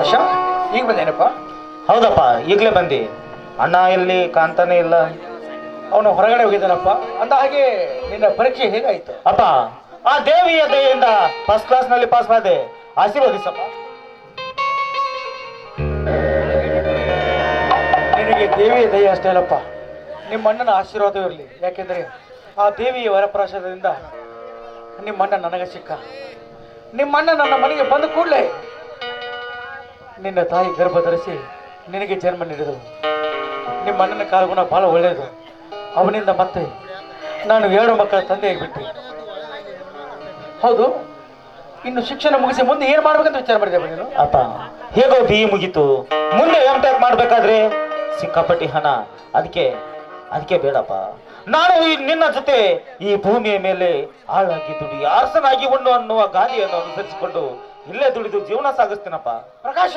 ಪ್ರಕಾಶ ಈಗ ಬಂದೇನಪ್ಪ? ಹೌದಪ್ಪ ಈಗಲೇ ಬಂದಿ. ಅಣ್ಣ ಇಲ್ಲಿ ಕಾಂತಾನೆ ಇಲ್ಲ. ಅವನು ಹೊರಗಡೆ ಹೋಗಿದ್ದಾನಪ್ಪ. ಅಂದ ಹಾಗೆ ನಿನ್ನ ಪರೀಕ್ಷೆ ಹೇಗಾಯ್ತು? ಅಪ್ಪ ಆ ದೇವಿಯ ದಯೆಯಿಂದ ಫಸ್ಟ್ ಕ್ಲಾಸ್ನಲ್ಲಿ ಪಾಸ್ ಮಾಡಿದೆ. ಆಶೀರ್ವದಿಸಪ್ಪ. ನಿನಗೆ ದೇವಿಯ ದಯ ಅಷ್ಟೇ ಅಲ್ಲಪ್ಪ. ನಿಮ್ಮ ಅಣ್ಣನ ಆಶೀರ್ವಾದ ಇರಲಿ. ಯಾಕೆಂದ್ರೆ ಆ ದೇವಿಯ ವರಪ್ರಸಾದದಿಂದ ನಿಮ್ಮ ಅಣ್ಣ ನನಗೆ ಸಿಕ್ಕ. ನಿಮ್ಮ ಅಣ್ಣ ನನ್ನ ಮನೆಗೆ ಬಂದ ಕೂಡಲೇ ನಿನ್ನ ತಾಯಿ ಗರ್ಭ ಧರಿಸಿ ನಿನಗೆ ಜನ್ಮ ನೀಡಿದಳು. ನಿಮ್ಮ ಅಣ್ಣನ ಕಾಲಗುಣ ಬಹಳ ಒಳ್ಳೆಯದು. ಅವನಿಂದ ಮತ್ತೆ ನಾನು ಎರಡು ಮಕ್ಕಳ ತಂದೆಯಾಗಿಬಿಟ್ಟೆ ಹೌದು, ಇನ್ನು ಶಿಕ್ಷಣ ಮುಗಿಸಿ ಮುಂದೆ ಏನು ಮಾಡ್ಬೇಕಂತ ವಿಚಾರ ಮಾಡಿದೆ ನೀನು? ಅಪ್ಪ, ಹೇಗೋ ಬಿ ಮುಗೀತು. ಮುಂದೆ ಎಂ ಟೆಕ್ ಮಾಡ್ಬೇಕಾದ್ರೆ ಸಿಕ್ಕಾಪಟ್ಟಿ ಹಣ. ಅದಕ್ಕೆ ಅದಕ್ಕೆ ಬೇಡಪ್ಪ. ನಾನು ಈ ನಿನ್ನ ಜೊತೆ ಈ ಭೂಮಿಯ ಮೇಲೆ ಆಳಾಗಿ ದುಡಿ ಅರಸನಾಗಿ ಉಣ್ಣು ಅನ್ನುವ ಗಾದಿಯನ್ನು ಅನುಸರಿಸಿಕೊಂಡು ಇಲ್ಲೇ ದುಡಿದು ಜೀವನ ಸಾಗಿಸ್ತೀನಪ್ಪ. ಪ್ರಕಾಶ!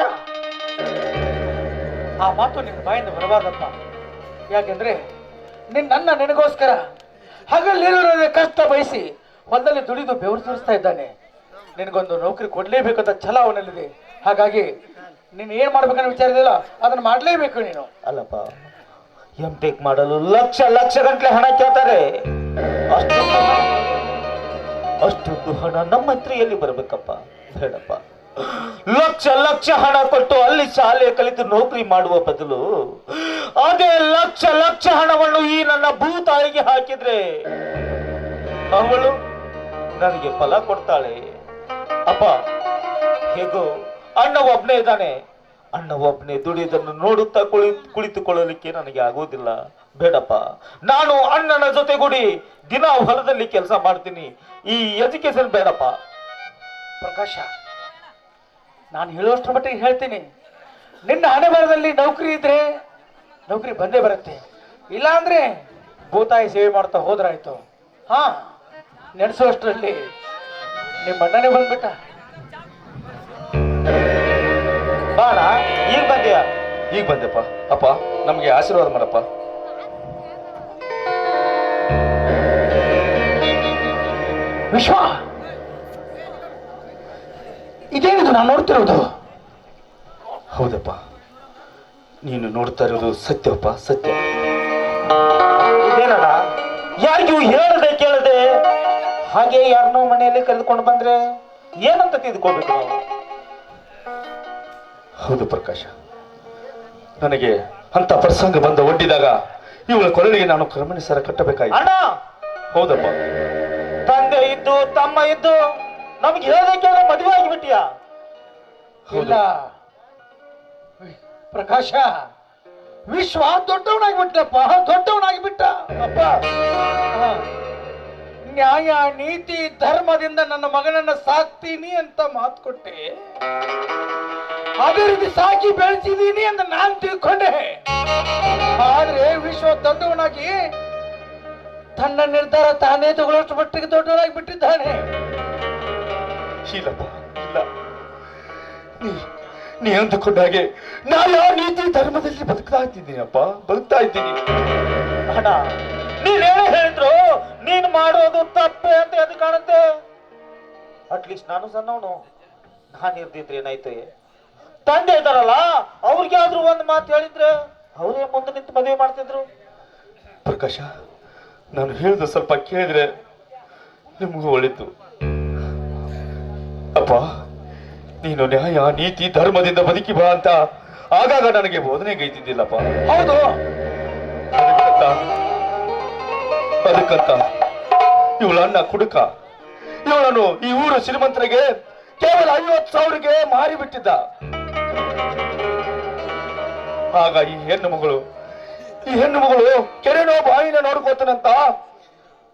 ಆ ಮಾತು ನಿನ್ನ ಬಾಯಿಂದ ಬರಬಾರ್ದಪ್ಪ. ಯಾಕೆಂದ್ರೆ ನಿನ್ನ ನಿನಗೋಸ್ಕರ ಹಗಲಿರೋ ಕಷ್ಟ ಬಯಸಿ ಹೊಲದಲ್ಲಿ ದುಡಿದು ಬೆವರು ಸುರಿಸ್ತಾ ಇದ್ದಾನೆ. ನಿನಗೊಂದು ನೌಕರಿ ಕೊಡ್ಲೇಬೇಕಂತ ಛಲ ಅವನಲ್ಲಿದೆ. ಹಾಗಾಗಿ ನೀನು ಏನ್ ಮಾಡ್ಬೇಕನ್ನ ವಿಚಾರ ಇದೆಯಲ್ಲ, ಅದನ್ನ ಮಾಡ್ಲೇಬೇಕು ನೀನು. ಅಲ್ಲಪ್ಪ ಎಂ ಮಾಡಲು ಲಕ್ಷ ಲಕ್ಷ ಗಂಟ್ಲೆ ಹಣ ಕೇಳ್ತಾರೆ. ಅಷ್ಟೊಂದು ಅಷ್ಟೊಂದು ಹಣ ನಮ್ಮ ಹತ್ರ ಎಲ್ಲಿ ಬರ್ಬೇಕಪ್ಪ. ಬೇಡಪ್ಪ. ಲಕ್ಷ ಲಕ್ಷ ಹಣ ಕೊಟ್ಟು ಅಲ್ಲಿ ಶಾಲೆ ಕಲಿತು ನೌಕರಿ ಮಾಡುವ ಬದಲು ಅದೇ ಲಕ್ಷ ಲಕ್ಷ ಹಣವನ್ನು ಈ ನನ್ನ ಭೂತಾಯಿಗೆ ಹಾಕಿದ್ರೆ ಅವಳು ನನಗೆ ಫಲ ಕೊಡ್ತಾಳೆ. ಅಪ್ಪ, ಹೇಗೋ, ಅಣ್ಣ ಒಬ್ಬನೇ ಇದ್ದಾನೆ. ಅಣ್ಣ ಒಬ್ಬನೇ ದುಡಿದನ್ನು ನೋಡುತ್ತಾ ಕುಳಿ, ಕುಳಿತುಕೊಳ್ಳಲಿಕ್ಕೆ ನನಗೆ ಆಗೋದಿಲ್ಲ ಬೇಡಪ್ಪ. ನಾನು ಅಣ್ಣನ ಜೊತೆಗೂಡಿ ದಿನ ಹೊಲದಲ್ಲಿ ಕೆಲಸ ಮಾಡ್ತೀನಿ. ಈ ಎಜುಕೇಶನ್ ಬೇಡಪ್ಪ. ಪ್ರಕಾಶ, ನಾನು ಹೇಳುವಷ್ಟರ ಮಟ್ಟಿಗೆ ಹೇಳ್ತೀನಿ. ನಿನ್ನ ಹಣೆ ಬರದಲ್ಲಿ ನೌಕರಿ ಇದ್ರೆ ನೌಕರಿ ಬಂದೇ ಬರುತ್ತೆ. ಇಲ್ಲ ಅಂದ್ರೆ ಭೂತಾಯಿ ಸೇವೆ ಮಾಡ್ತಾ ಹೋದ್ರಾಯ್ತು. ಹಾ ನಡೆಸುವಷ್ಟರಲ್ಲಿ ನಿಮ್ಮ ಅಣ್ಣನೇ ಬಂದ್ಬಿಟ್ಟ. ಬಾಣ ಈಗ ಬಂದ್ಯಾ? ಈಗ ಬಂದೆಪ್ಪ ಅಪ್ಪ, ನಮಗೆ ಆಶೀರ್ವಾದ ಮಾಡಪ್ಪ. ವಿಶ್ವ ಇದೇನಿದು ನಾನು ನೋಡ್ತಿರೋದು? ಹೌದಪ್ಪ. ನೀನು ನೋಡ್ತಾ ಇರೋದು ಸತ್ಯಪ್ಪ ಸತ್ಯ. ಇದೇನಲ್ಲ ಯಾರಿಗೂ ಹೇಳದೆ ಕೇಳದೆ ಹಾಗೆ ಯಾರನ್ನೋ ಮನೆಯಲ್ಲಿ ಕರೆದುಕೊಂಡು ಬಂದ್ರೆ ಏನಂತ ತಿದ್ಕೋಬೇಕು ಹೌದು ಪ್ರಕಾಶ. ನನಗೆ ಅಂತ ಪ್ರಸಂಗ ಬಂದು ಒಡ್ಡಿದಾಗ ಇವಳ ಕೊರಳಿಗೆ ನಾನು ಕ್ರಮಣಿಸರ ಸರ ಕಟ್ಟಬೇಕಾಗಿ ಅಣ್ಣ! ಹೌದಪ್ಪ. ತಂದೆ ಇದ್ದು ತಮ್ಮ ಇದ್ದು ನಮ್ಗೆ ಹೇಳೋದಕ್ಕೆಲ್ಲ ಮದುವೆ ಆಗಿಬಿಟ್ಟಿಯ? ಇಲ್ಲ. ಪ್ರಕಾಶ ವಿಶ್ವ ದೊಡ್ಡವನಾಗಿಬಿಟ್ಟಪ್ಪ ದೊಡ್ಡವನಾಗಿಬಿಟ್ಟ. ಅಪ್ಪ. ನ್ಯಾಯ ನೀತಿ ಧರ್ಮದಿಂದ ನನ್ನ ಮಗನನ್ನ ಸಾಕ್ತೀನಿ ಅಂತ ಮಾತು ಕೊಟ್ಟೆ. ಅದೇ ರೀತಿ ಸಾಕಿ ಬೆಳೆಸಿದೀನಿ ಅಂತ ನಾನು ತಿಳ್ಕೊಂಡೆ. ಆದ್ರೆ ವಿಶ್ವ ದೊಡ್ಡವನಾಗಿ ತನ್ನ ನಿರ್ಧಾರ ತಾನೇ ತಗೊಳ್ಳೋಷ್ಟು ಮಟ್ಟಿಗೆ ದೊಡ್ಡವನಾಗಿ ಬಿಟ್ಟಿದ್ದಾನೆ ಶೀಲಪ್ಪ ಇಲ್ಲ. ನೀ ನೀ ಅಂದುಕೊಂಡ ಹಾಗೆ ನಾ ಆ ನೀತಿ ಧರ್ಮದಲ್ಲಿ ಬದುಕ್ತಾ ಇದ್ದೀನಿ ಅಪ್ಪ. ಬದುಕ್ತಾ ಇದ್ದೀನಿ. ಅಣ್ಣ ನೀನ್ ಹೇಳಿ ಹೇಳಿದ್ರು ನೀನ್ ಮಾಡೋದು ತಪ್ಪೆ ಅಂತ ಎದ್ದು ಕಾಣುತ್ತೆ. ಅಟ್ಲೀಸ್ಟ್ ನಾನು ಸಣ್ಣವನು. ನಾನು ಇರ್ದಿದ್ರೆ ಏನಾಯ್ತು? ತಂದೆ ಇದ್ದಾರಲ್ಲ ಅವ್ರಿಗೆ ಆದ್ರೂ ಒಂದ್ ಮಾತು ಹೇಳಿದ್ರೆ ಅವರೇ ಮುಂದೆ ನಿಂತು ಮದುವೆ ಮಾಡ್ತಿದ್ರು. ಪ್ರಕಾಶ ನಾನು ಹೇಳಿದ ಸ್ವಲ್ಪ ಕೇಳಿದ್ರೆ ನಿಮಗೂ ಒಳಿತು. ಅಪ್ಪ, ನೀನು ನ್ಯಾಯ, ನೀತಿ, ಧರ್ಮದಿಂದ ಬದುಕಿ ಬಾ ಅಂತ ಆಗಾಗ ನನಗೆ ಬೋಧನೆ ಗೈತಿದ್ದಿಲ್ಲಪ್ಪ. ಹೌದು. ಅದಕ್ಕಂತ ಅದಕ್ಕಂತ ಇವಳ ಅಣ್ಣ ಕುಡುಕ, ಇವಳನ್ನು ಈ ಊರು ಶ್ರೀಮಂತರಿಗೆ ಕೇವಲ ಐವತ್ತು ಸಾವಿರಗೆ ಮಾರಿಬಿಟ್ಟಿದ್ದ. ಆಗ ಈ ಹೆಣ್ಣು ಮಗಳು ಈ ಹೆಣ್ಣು ಮಗಳು ಕೆರೆನೋ ಬಾಯಿನ ನೋಡ್ಕೋತಾನಂತ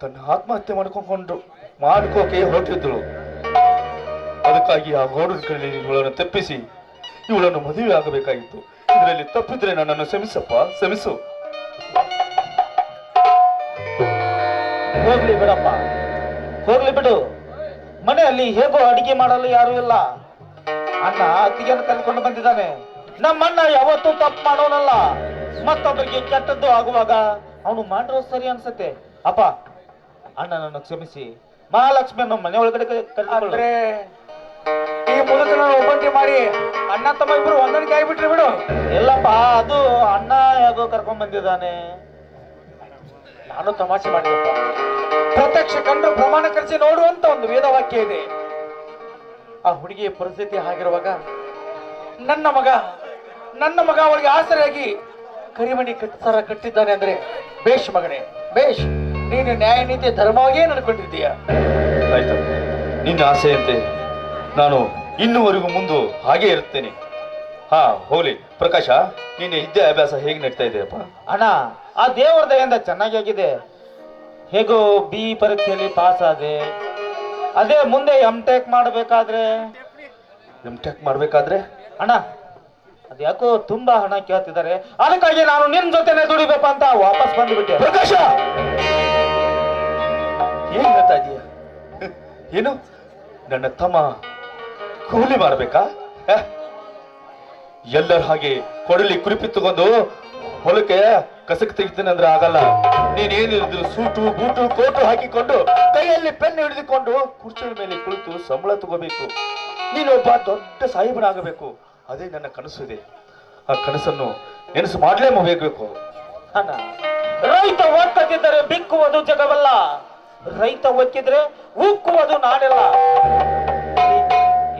ತನ್ನ ಆತ್ಮಹತ್ಯೆ ಮಾಡ್ಕೊಂಡು ಮಾಡ್ಕೋಕೆ ಹೊರಟಿದ್ದಳು ಅದಕ್ಕಾಗಿ ಆ ಗೋಡನ ಕೈಲಿ ಇವಳನ್ನು ತಪ್ಪಿಸಿ ಇವಳನ್ನು ಮದುವೆ ಆಗಬೇಕಾಗಿತ್ತು. ಇದರಲ್ಲಿ ತಪ್ಪಿದ್ರೆ ನನ್ನನ್ನು ಕ್ಷಮಿಸಪ್ಪ, ಕ್ಷಮಿಸು. ಹೋಗ್ಲಿ ಬಿಡಪ್ಪ. ಹೋಗ್ಲಿ ಬಿಡು. ಮನೆಯಲ್ಲಿ ಹೇಗೋ ಅಡಿಗೆ ಮಾಡಲು ಯಾರು ಇಲ್ಲ. ಅಣ್ಣ ಅತ್ತಿಗೆಯನ್ನು ಕಲ್ಕೊಂಡು ಬಂದಿದ್ದಾನೆ. ನಮ್ಮಣ್ಣ ಯಾವತ್ತೂ ತಪ್ಪು ಮಾಡೋನಲ್ಲ. ಮತ್ತೊಬ್ಬರಿಗೆ ಕೆಟ್ಟದ್ದು ಆಗುವಾಗ ಅವನು ಮಾಡಿರೋ ಸರಿ ಅನ್ಸತ್ತೆ. ಅಪ್ಪ ಅಣ್ಣನನ್ನು ಕ್ಷಮಿಸಿ. ಮಹಾಲಕ್ಷ್ಮಿ ನಮ್ಮ ಮನೆ ಒಳಗಡೆ ಕ- ಕರ್ಕೊಂಡು ಅಂದ್ರೆ ಈ ಮುದುಕನ ಒಬ್ಬಂಟಿ ಮಾಡಿ ಅಣ್ಣ ತಮ್ಮ ಇಬ್ರು ಹೊಂದಾಣಿಕೆ ಆಗಿಬಿಟ್ರಿ ಬಿಡು. ಇಲ್ಲಪ್ಪ ಅದು ಅಣ್ಣ ಯಾಗೋ ಕರ್ಕೊಂಡ್ ಬಂದಿದ್ದಾನೆ. ನಾನು ತಮಾಷೆ ಮಾಡಿದಪ್ಪ ಪ್ರತ್ಯಕ್ಷ ಕಂಡು ಪ್ರಮಾಣ ಕರೆಸಿ ನೋಡುವಂತ ಒಂದು ವೇದ ವಾಕ್ಯ ಇದೆ. ಆ ಹುಡುಗಿಯ ಪರಿಸ್ಥಿತಿ ಆಗಿರುವಾಗ ನನ್ನ ಮಗ ನನ್ನ ಮಗ ಅವಳಿಗೆ ಆಸರೆಯಾಗಿ ಕರಿಮಣಿ ಕಟ್ಟಿಸಾರ ಕಟ್ಟಿದ್ದಾನೆ ಅಂದ್ರೆ ಬೇಷ್ ಮಗನೇ ಬೇಷ್ ನೀನು ನ್ಯಾಯ ನೀತಿ ಧರ್ಮವಾಗಿಯೇ ನಡ್ಕೊಂಡಿದ್ದೀಯ. ಆಯ್ತು. ನಿನ್ನ ಆಸೆಯಂತೆ ನಾನು ಇನ್ನುವರೆಗೂ ಮುಂದೆ ಹಾಗೆ ಇರುತ್ತೇನೆ. ಹಾ ಹೋಗ್ಲಿ. ಪ್ರಕಾಶ ನಿನ್ನ ವಿದ್ಯಾಭ್ಯಾಸ ಹೇಗೆ ನಡೀತಾ ಇದೆಯಪ್ಪ? ಅಣ್ಣ ಆ ದೇವರ ದಯಿಂದ ಚೆನ್ನಾಗಿ ಆಗಿದೆ. ಹೇಗೋ ಬಿ ಪರೀಕ್ಷೆಯಲ್ಲಿ ಪಾಸ್ ಆದೆ. ಅದೇ ಮುಂದೆ ಎಂ ಟೆಕ್ ಮಾಡಬೇಕಾದ್ರೆ. ಎಂ ಟೆಕ್ ಮಾಡಬೇಕಾದ್ರೆ? ಅಣ್ಣ ಅದ್ಯಾಕೋ ತುಂಬಾ ಹಣ ಕೇಳ್ತಿದ್ದಾರೆ. ಅದಕ್ಕಾಗಿ ನಾನು ನಿನ್ ಜೊತೆನೆ ದುಡಿಬೇಕು ಅಂತ ವಾಪಸ್ ಬಂದ್ಬಿಟ್ಟೆ. ಪ್ರಕಾಶ! ಏನ್ ಹೇಳ್ತಾ ಇದೀಯ? ಏನು? ನನ್ನ ತಮ್ಮ ಕೂಲಿ ಮಾಡ್ಬೇಕಾ? ಎಲ್ಲರ ಹಾಗೆ ಕೊಡಲಿ ಕುರಿಪಿ ತಗೊಂಡು ಹೊಲಕ್ಕೆ ಕಸಕ್ ತೆಗಿತೀನಿ ಅಂದ್ರೆ ಆಗಲ್ಲ. ನೀನೇನಿದ್ರು ಸೂಟು ಬೂಟು ಕೋಟು ಹಾಕಿಕೊಂಡು ಕೈಯಲ್ಲಿ ಪೆನ್ ಹಿಡಿದುಕೊಂಡು ಕುರ್ಚಿಯ ಮೇಲೆ ಕುಳಿತು ಸಂಬಳ ತಗೋಬೇಕು. ನೀನೊಬ್ಬ ದೊಡ್ಡ ಸಾಹೇಬನಾಗಬೇಕು. ಅದೇ ನನ್ನ ಕನಸು ಇದೆ. ಆ ಕನಸನ್ನು ನೆನಸು ಮಾಡ್ಲೇಬೇಕು ಅಣ್ಣ, ರೈತ ಒಕ್ಕದಿದ್ದರೆ ಬಿಕ್ಕುವುದು ಜಗವಲ್ಲ. ರೈತ ಒಕ್ಕಿದ್ರೆ ಉಕ್ಕುವುದು ನಾಡೆಲ್ಲ.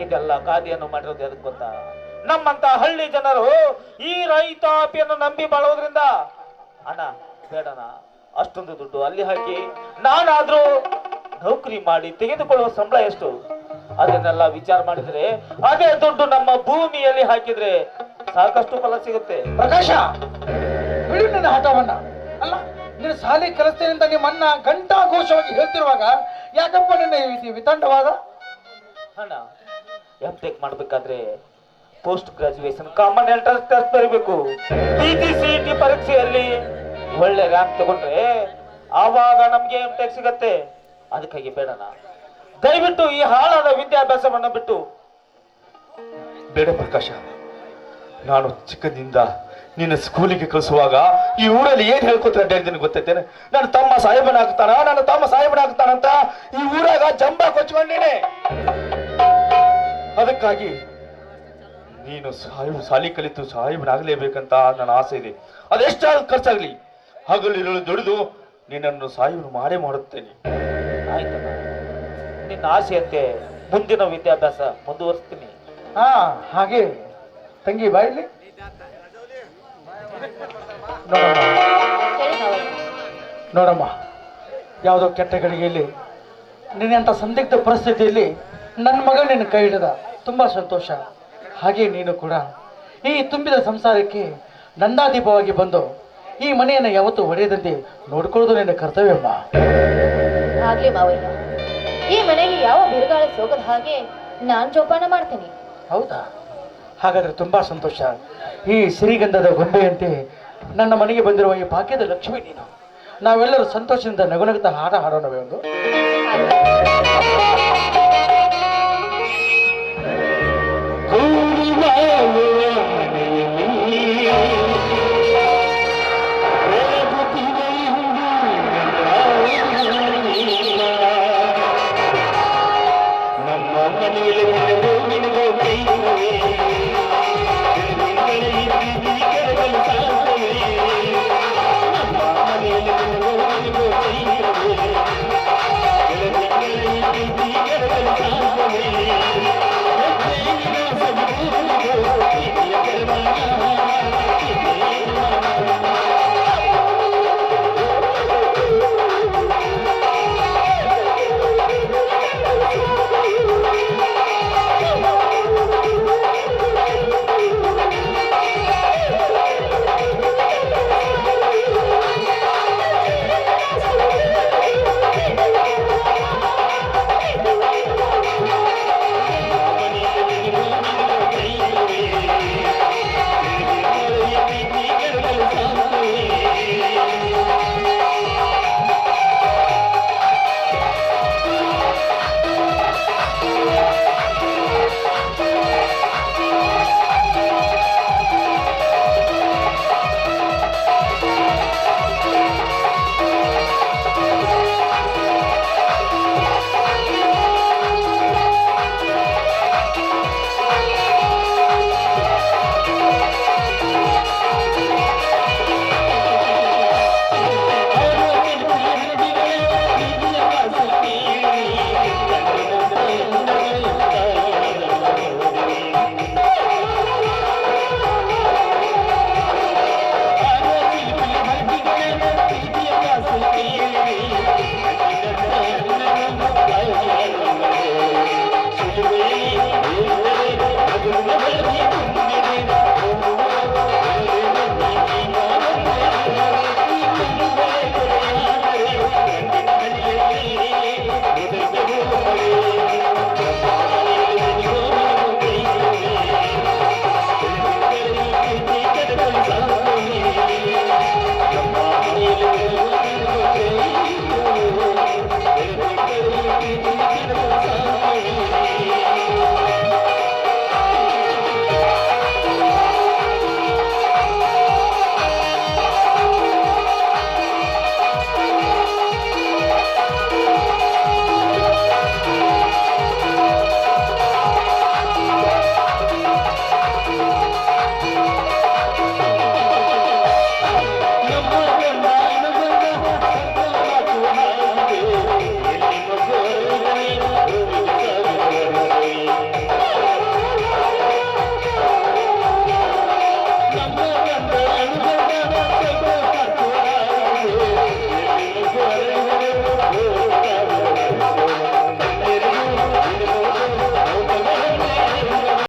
ಇದೆಲ್ಲ ಗಾದಿಯನ್ನು ಮಾಡಿರೋದು ಅದಕ್ಕೆ ಗೊತ್ತಾ? ನಮ್ಮಂತ ಹಳ್ಳಿ ಜನರು ಈ ರೈತಾಪಿಯನ್ನು ನಂಬಿ ಬಾಳೋದ್ರಿಂದ. ಅಣ್ಣ ಬೇಡಣ ಅಷ್ಟೊಂದು ದುಡ್ಡು ಅಲ್ಲಿ ಹಾಕಿ ನಾನಾದ್ರೂ ನೌಕರಿ ಮಾಡಿ ತೆಗೆದುಕೊಳ್ಳುವ ಸಂಬಳ ಎಷ್ಟು? ಅದನ್ನೆಲ್ಲ ವಿಚಾರ ಮಾಡಿದ್ರೆ ಅದೇ ದುಡ್ಡು ನಮ್ಮ ಭೂಮಿಯಲ್ಲಿ ಹಾಕಿದ್ರೆ ಸಾಕಷ್ಟು ಫಲ ಸಿಗುತ್ತೆ. ಪ್ರಕಾಶ ಬಿಡು ನನ್ನ ಹಠವನ್ನ. ಅಲ್ಲ ನೀನು ಶಾಲೆ ಕಲಿಸ್ತೇನೆ ಅಂತ ನಿಮ್ಮ ಅಣ್ಣ ಘಂಟಾಘೋಷವಾಗಿ ಹೇಳ್ತಿರುವಾಗ ಯಾಕಪ್ಪ ನಿನ್ನ ಈ ವಿತಂಡವಾದ? ಅಣ್ಣ ಎಂ ಟೆಕ್ ಮಾಡ್ಬೇಕಾದ್ರೆ post graduation common entrance test ಬರೀಬೇಕು. ಪಿ ಜಿ ಸಿ ಟಿ ಪರೀಕ್ಷೆಯಲ್ಲಿ ಒಳ್ಳೆ ರ್ಯಾಂಕ್ ತಗೊಂಡ್ರೆ ಆವಾಗ ನಮ್ಗೆ ಎಂ ಟೆಕ್ ಸಿಗತ್ತೆ. ಅದಕ್ಕಾಗಿ ಬೇಡಣ ದಯವಿಟ್ಟು ಈ ಹಾಳಾದ ವಿದ್ಯಾಭ್ಯಾಸವನ್ನ ಬಿಟ್ಟು. ಬೇಡ ಪ್ರಕಾಶ, ನಾನು ಚಿಕ್ಕದಿಂದ ನಿನ್ನ ಸ್ಕೂಲಿಗೆ ಕಳಿಸುವಾಗ ಈ ಊರಲ್ಲಿ ಏನ್ ಹೇಳ್ಕೊತಾರೆ ಅಡ್ಡಾಡ್ತೀನಿ ಗೊತ್ತೈತೇನೆ? ನನ್ನ ತಮ್ಮ ಸಾಹೇಬನಾಗ್ತಾನ? ನನ್ನ ತಮ್ಮ ಸಾಹೇಬನಾಗ್ತಾನಂತ ಈ ಊರಾಗ ಜಂಬ ಕೊಚ್ಕೊಂಡೇನೆ ಅದಕ್ಕಾಗಿ ನೀನು ಸಾಯು ಸಾಲಿ ಕಲಿತು ಸಾಹೇಬನಾಗಲೇಬೇಕಂತ ನನ್ನ ಆಸೆ ಇದೆ. ಅದೆಷ್ಟಾಗ ಖರ್ಚಾಗ್ಲಿ? ಹಗಲಿರುಳು ದುಡಿದು ನಿನ್ನನ್ನು ಸಾಹಿಬರು ಮಾಡೇ ಮಾಡುತ್ತೇನೆ. ಆಯ್ತಣ್ಣ ನಿನ್ನ ಆಸೆಯಂತೆ ಮುಂದಿನ ವಿದ್ಯಾಭ್ಯಾಸ ಮುಂದುವರಿಸ್ತೀನಿ. ಹಾ ಹಾಗೆ. ತಂಗಿ ಬಾಯಿಲಿ ನೋಡಮ್ಮ. ಯಾವುದೋ ಕೆಟ್ಟ ಗಳಿಗೆಯಲ್ಲಿ ನಿನ್ನಂಥ ಸಂದಿಗ್ಧ ಪರಿಸ್ಥಿತಿಯಲ್ಲಿ ನನ್ನ ಮಗ ನಿನ್ನ ಕೈ ಹಿಡಿದ ತುಂಬ ಸಂತೋಷ. ಹಾಗೆ ನೀನು ಕೂಡ. ಈ ತುಂಬಿದ ಸಂಸಾರಕ್ಕೆ ನಂದಾದೀಪವಾಗಿ ಬಂದು ಈ ಮನೆಯನ್ನು ಯಾವತ್ತೂ ಒಡೆಯದಂತೆ ನೋಡ್ಕೊಳ್ಳೋದು ನಿನ್ನ ಕರ್ತವ್ಯಮ್ಮ. ಆಗ್ಲಿ ಮಾವಯ್ಯ. ಈ ಮನೆಗೆ ಯಾವ ಬಿರುಗಾಳಿ ಸೋಗದ ಹಾಗೆ ನಾನು ಜೋಪಾನ ಮಾಡ್ತೀನಿ. ಹೌದಾ? ಹಾಗಾದ್ರೆ ತುಂಬಾ ಸಂತೋಷ. ಈ ಸಿರಿಗಂಧದ ಗೊಂಬೆಯಂತೆ ನನ್ನ ಮನೆಗೆ ಬಂದಿರುವ ಈ ಭಾಗ್ಯದ ಲಕ್ಷ್ಮಿ ನೀನು. ನಾವೆಲ್ಲರೂ ಸಂತೋಷದಿಂದ ನಗುನಗುತ್ತಾ ಹಾಡ ಹಾಡೋಣವೇ ಒಂದು.